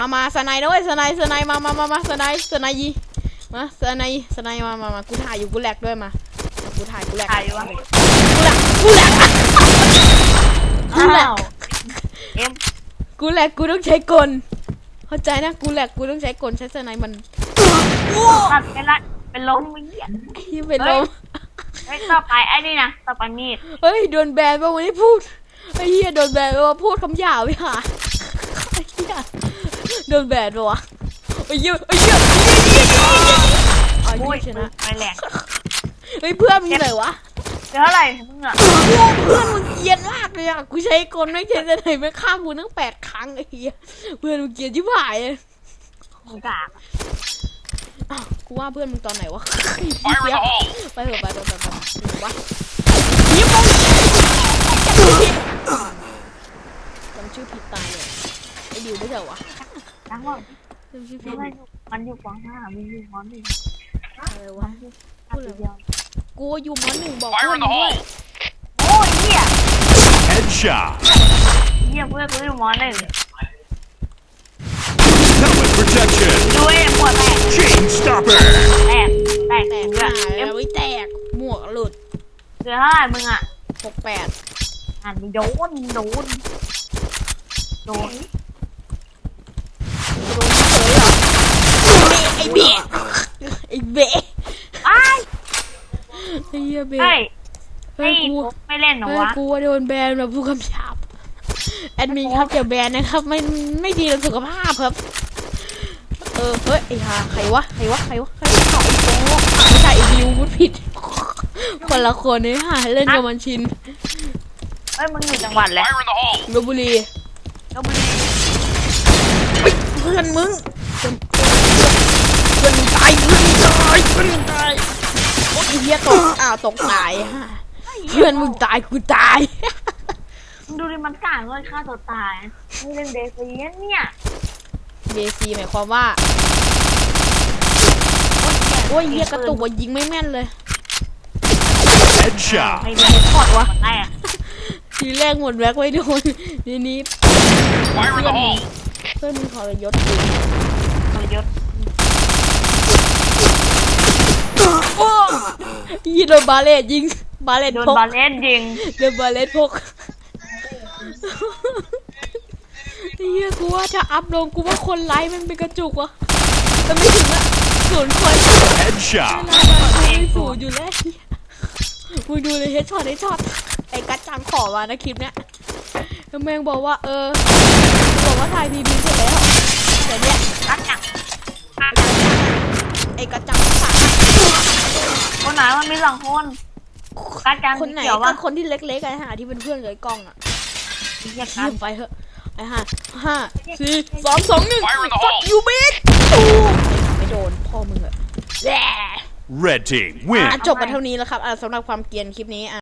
มามาสไนด์ด้วยสไนด์สไนด์มามามามาสไนด์สไนด์ยีมาสไนด์สไนด์มามามากูถ่ายอยู่กูแหลกด้วยมามากูถ่ายกูแหลกถ่ายวะกูแหลกกูแหลกกูแหลกอ้าวเอ็มกูแหลกกูต้องใช้กลเข้าใจนะกูแหลกกูต้องใช้กลใช้สไนด์มันตัดไปละเป็นล้มไม่เหี้ยที่เป็นลมเฮ้ยต่อไปไอ้นี่นะต่อไปมีดเฮ้ยโดนแบนป่ะวันนี้พูดไอ้เหี้ยโดนแบนป่ะวะพูดคำหยาบไปหาไอ้เหี้ย โดนแบนป่ะวะไอ้เหี้ยไอ้เหี้ยไอ้โอ้เหี้ยยชนะไปแหลกเฮ้ยเพื่อนมึงอยู่ไหนวะเจอเท่าไหร่มึงอะเพื่อนมึงเกรียนมากเลยอะกูใช้กลไม่ใช่จะไหนไม่ข้ามกูตั้งแปดครั้งไอ้เหี้ยเพื่อนมึงเกรียนชิบหายเลยมึงกากอะอ้าวกูว่าเพื่อนมึงตอนไหนวะไอ้เหี้ยไปเถอะไปเถอะไปเถอะไปเถอะวะเหี้ยมึงจำชื่อผิดตายเลยไอ้ ดิวไม่ใช่เหรอวะทั้งหมดจำชื่อผิไม่ดไม่มันอยู่ปห้ามันอยู่มหนึ่งอะไรวะ พูดเลยเดียวกูอยู่มหนึ่งบอกเพื่อนมึงด้วยโอ้ยเหี้ย Headshot. เหี้ยเพื่อนกูอยู่มหนึ่ง Helmet protection. ดูเอ็มหัวแตก Chain stopper. แตกแตกแตกเพื่อหายเอ็มแล้วไม่แตก หมวกหลุดเจอเท่าไหร่มึงอะหกแปดอ่านโดนโดนโดน ไอ้เบะไอ้เบะ ไอ้าย ไอ้เหี้ยเบะเฮ้ยเฮ้ยนี่กูไม่เล่นเหรอเฮ้ยวะกูว่าโดนแบนแบบผู้กำชับแอดมินครับอย่าแบนนะครับ ไม่ไม่ดีต่อสุขภาพครับ เออเฮ้ยไอ้ห่าใครวะใครวะใครวะใครวะเขาไอ้โง่ไม่ใช่ไอ้ดิวพูดผิด คนละคนนี่ห่าเล่นกับมันชินเฮ้ยมึงอยู่จังหวัดแล้ว Fire in the hole. ลบบุรีลบบุรีเพื่อนมึงเพื่อนเพื่อนมึงตายเพื่อนมึงตายเพื่อนมึงตายโอ้ย ไอ้เหี้ยตกอ้าวตกตายฮะเพื่อนมึงตายกูตายมึงดูดิมันกลางเลยฆ่าตัวตายมึงเล่นเดซีเนี่ยเบซีหมายความว่าโอ้ยเหี้ยกระตุกว่ายิงไม่แม่นเลย Headshot. ไม่มีพอดวะแตกทีแรกหมดแว็กไว้โดนทีนี้ Fire in the hole. เพื่อนมึงขอยศจริง ตัวยศ โอ้ ยโดนบาเลตยิงบาเลตโดนพกบาเลนยิงโดนบาเลตพกเฮียกูว่าถ้าอัพลงกูว่าคนไลค์มันเป็นกระจุกวะแต่ไม่ถึงอะศูนย์คน Headshot. รายการกูไม่ศูนย์อยู่แล้วมึงดูเลยเฮดช็อตเฮดช็อตไอ้กัดจังขอมานะคลิปเนี้ยแล้วแม่งบอกว่าเออ คนไหนมันมีสองคนกัดกันคนไหนเกี่ยวก็วะคนที่เล็กๆไอ้ห่าที่เป็นเพื่อนกับไอ้กล้องอะเหี้ยกัเยี่นยมไปเถอะไอ้ห่าห้าสี่สามสองหนึ่ง Fire in the ฟัด hole ยูบิกตูมไอ้ห่าไม่โดนพ่อมึงอะแย่ Red team win. อะจบกันเท่านี้แล้วครับอะสำหรับความเกรียนคลิปนี้อะ